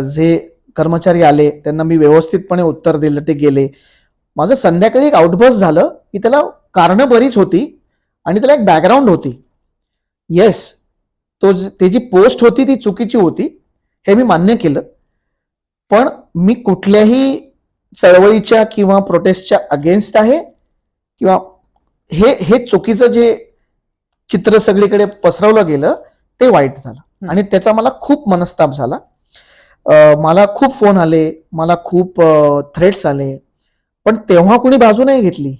जे कर्मचारी आले त्यांना मी व्यवस्थितपणे उत्तर दिलं ते गेले. माझं संध्याकाळी एक आउटबर्स झालं की त्याला कारणं बरीच होती आणि त्याला एक बॅकग्राऊंड होती. येस तो ज- त्याची पोस्ट होती ती चुकीची होती हे मी मान्य केलं. पण मी कुठल्याही चळवळीच्या किंवा प्रोटेस्टच्या अगेन्स्ट आहे किंवा हे हे चुकीचं जे चित्र सगळीकडे पसरवलं गेलं ते वाईट झालं. आणि त्याचा मला खूप मनस्ताप झाला. मला खूप फोन आले मला खूप थ्रेट्स आले पण तेव्हा कुणी बाजू नाही घेतली.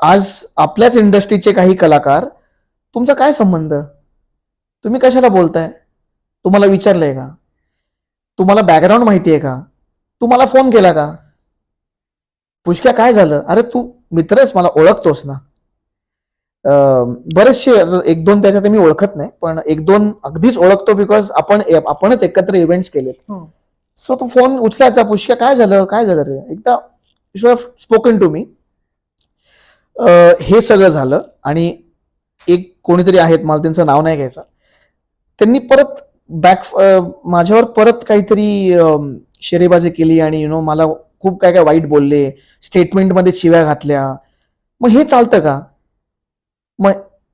आज आपल्याच इंडस्ट्रीचे काही कलाकार तुमचा काय संबंध? तुम्ही कशाला बोलताय? तुम्हाला विचारलंय का? तुम्हाला बॅकग्राऊंड माहिती आहे का? तू मला फोन केला का? पुष्क्या काय झालं? अरे तू मित्रच मला ओळखतोस ना. बरेचसे एक दोन त्याच्यात मी ओळखत नाही पण एक दोन अगदीच ओळखतो बिकॉज आपण आपणच एकत्र इव्हेंट्स केलेत. हो. सो तो फोन उचलायचा पुष्क्या काय झालं काय झालं रे? एकदा हॅव स्पोकन टू मी हे सगळं झालं आणि एक कोणीतरी आहेत मला त्यांचं नाव नाही घ्यायचं. त्यांनी परत बॅक माझ्यावर परत काहीतरी शेरेबाजी केली आणि यु नो मला खूप काय काय वाईट बोलले स्टेटमेंटमध्ये शिव्या घातल्या. मग हे चालतं का? मग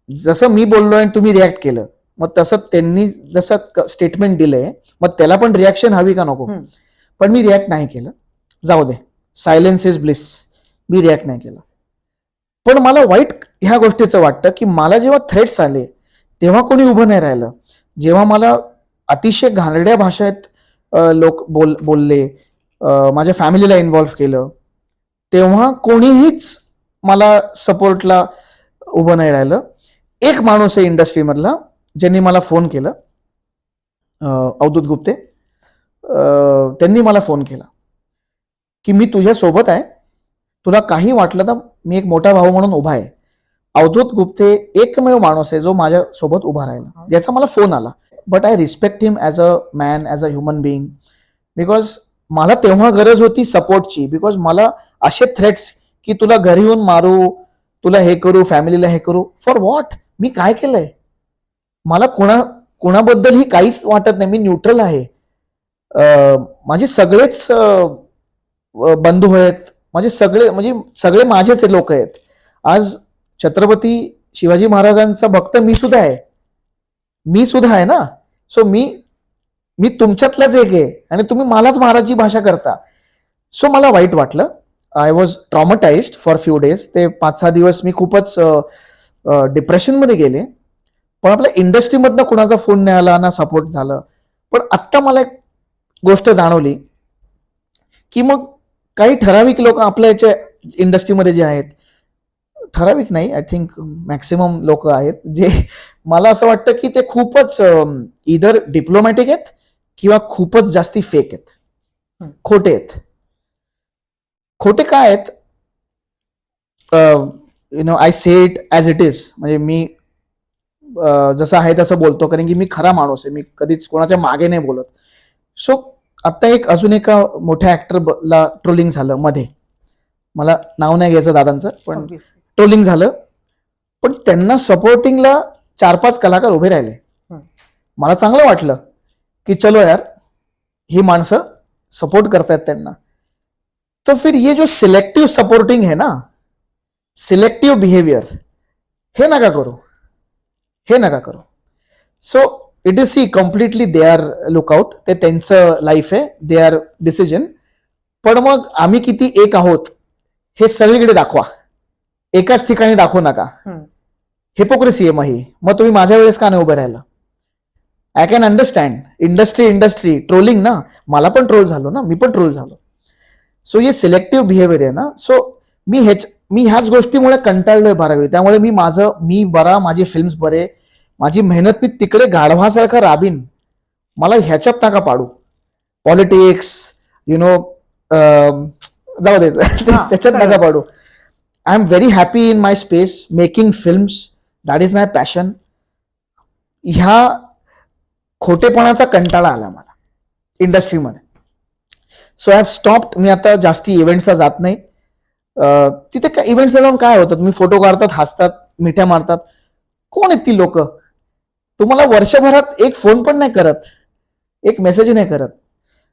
जसं मी बोललो आणि तुम्ही रिॲक्ट केलं मग तसं त्यांनी जसं स्टेटमेंट दिलंय मग त्याला पण रिॲक्शन हवी का नको. पण मी रिॲक्ट नाही केलं. जाऊ दे. सायलेन्स इज ब्लिस मी रिॲक्ट नाही केलं. पण मला वाईट ह्या गोष्टीचं वाटतं की मला जेव्हा थ्रेट्स आले तेव्हा कोणी उभं नाही राहिलं. जेव्हा मला अतिशय घाणेरड्या भाषेत लोक बोल बोलले माझ्या फॅमिलीला इन्व्हॉल्व्ह केलं तेव्हा कोणीहीच मला सपोर्टला उभं नाही राहिलं. एक माणूस आहे इंडस्ट्रीमधला ज्यांनी मला फोन केलं. अवधूत गुप्ते. त्यांनी मला फोन केला. की मी तुझ्या सोबत आहे. तुला काही वाटलं तर मी एक मोठा भाऊ म्हणून उभा आहे. अवधूत गुप्ते एकमेव माणूस आहे जो माझ्या सोबत उभा राहिला. ज्याचा मला फोन आला. But I respect him as a man as a human being because मला तेव्हा गरज होती सपोर्टची बिकॉज मला असे थ्रेट्स की तुला घरी येऊन मारू तुला हे करू फॅमिलीला हे करू. फॉर व्हॉट मी काय केलंय? मला कोणा कोणाबद्दलही काहीच वाटत नाही. मी न्यूट्रल आहे. माझे सगळेच बंधू आहेत. माझे सगळे म्हणजे सगळे माझेच लोक आहेत. आज छत्रपती शिवाजी महाराजांचा भक्त मी सुद्धा आहे. मी सुद्धा आहे ना? सो मी मी तुमच्यातलाच एक आहे. आणि तुम्ही मलाच महाराजची भाषा करता. सो मला वाईट वाटलं. I was traumatized for few days ते पाच सहा दिवस मी खूपच डिप्रेशनमध्ये गेले. पण आपल्या इंडस्ट्रीमधनं कुणाचा फोन नाही आला ना सपोर्ट झालं. पण आत्ता मला एक गोष्ट जाणवली की मग काही ठराविक लोक आपल्या याच्या इंडस्ट्रीमध्ये जे आहेत ठराविक नाही आय थिंक मॅक्सिमम लोक आहेत जे मला असं वाटतं की ते खूपच इधर डिप्लोमॅटिक आहेत किंवा खूपच जास्ती फेक आहेत. खोटे आहेत. खोटे काय आहेत? You know I say it as it is म्हणजे मी जसं आहे तसं बोलतो कारण की मी खरा माणूस आहे. मी कधीच कोणाच्या मागे नाही बोलत. सो आता एक अजून एका मोठ्या ऍक्टरला ट्रोलिंग झालं मध्ये. मला नाव नाही घ्यायचं दादांचं पण. ट्रोलिंग झालं. पण त्यांना सपोर्टिंगला चार पाच कलाकार उभे राहिले. मला चांगलं वाटलं की चलो यार ही माणसं सपोर्ट करतायत त्यांना. तो फिर ये जो सिलेक्टिव्ह सपोर्टिंग है ना सिलेक्टिव्ह बिहेवियर हे नका करू हे नका करू. So it is see completely they are lookout ते त्यांचं लाईफ आहे दे आर डिसिजन पण मग आम्ही किती एक आहोत हे सगळीकडे दाखवा. एकाच ठिकाणी दाखवू नका. हिपोक्रेसी आहे मग ही मग तुम्ही माझ्या वेळेस का नाही उभे राहिला? I can understand industry industry trolling ना? मला पण ट्रोल झालो ना? मी पण ट्रोल झालो. सो हे सिलेक्टिव्ह बिहेवियर आहे ना? सो मी हेच मी ह्याच गोष्टीमुळे कंटाळलोय बारावी त्यामुळे मी माझं मी बरा माझे फिल्म्स बरे माझी मेहनत मी तिकडे गाढवासारखा राबीन मला ह्याच्यात नका पाडू. पॉलिटिक्स यु नो जाऊ दे त्याच्यात नका. पाडू. I am very happy in my space making films that is my passion ह्या खोटेपणाचा कंटाळा आला मला इंडस्ट्रीमध्ये सो आय हॅव स्टॉप्ड मी आता जास्ती इव्हेंट्सला जात नाही. तिथे काय इव्हेंट्सला जाऊन काय होतं? तुम्ही फोटो काढतात हसतात मिठ्या मारतात. कोण आहेत ती लोक? तुम्हाला वर्षभरात एक फोन पण नाही करत. एक मेसेज नाही करत.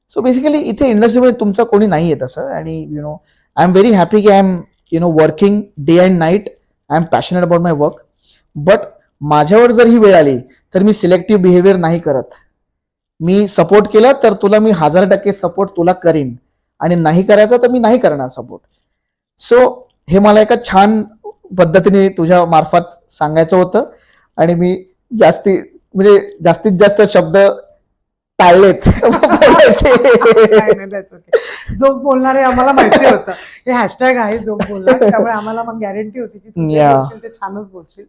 सो बेसिकली इथे इंडस्ट्रीमध्ये तुमचं कोणी नाही आहे तसं आणि you know I am very happy की I am you know working day and night I am passionate about my work but माझ्यावर जर ही वेळ आली तर मी सिलेक्टिव्ह बिहेवियर नाही करत. मी सपोर्ट केला तर तुला मी हजार टक्के सपोर्ट तुला करीन. आणि नाही करायचा तर मी नाही करणार सपोर्ट सो हे मला एका छान पद्धतीने तुझ्या मार्फत सांगायचं होतं. आणि मी जास्ती म्हणजे जास्तीत जास्त शब्द टाळलेत. जोक बोलणारे आम्हाला माहिती होतं. हे हॅशटॅग आहे जोक बोलणार त्यामुळे आम्हाला मग गॅरंटी होती की जे ते छानच बोलशील.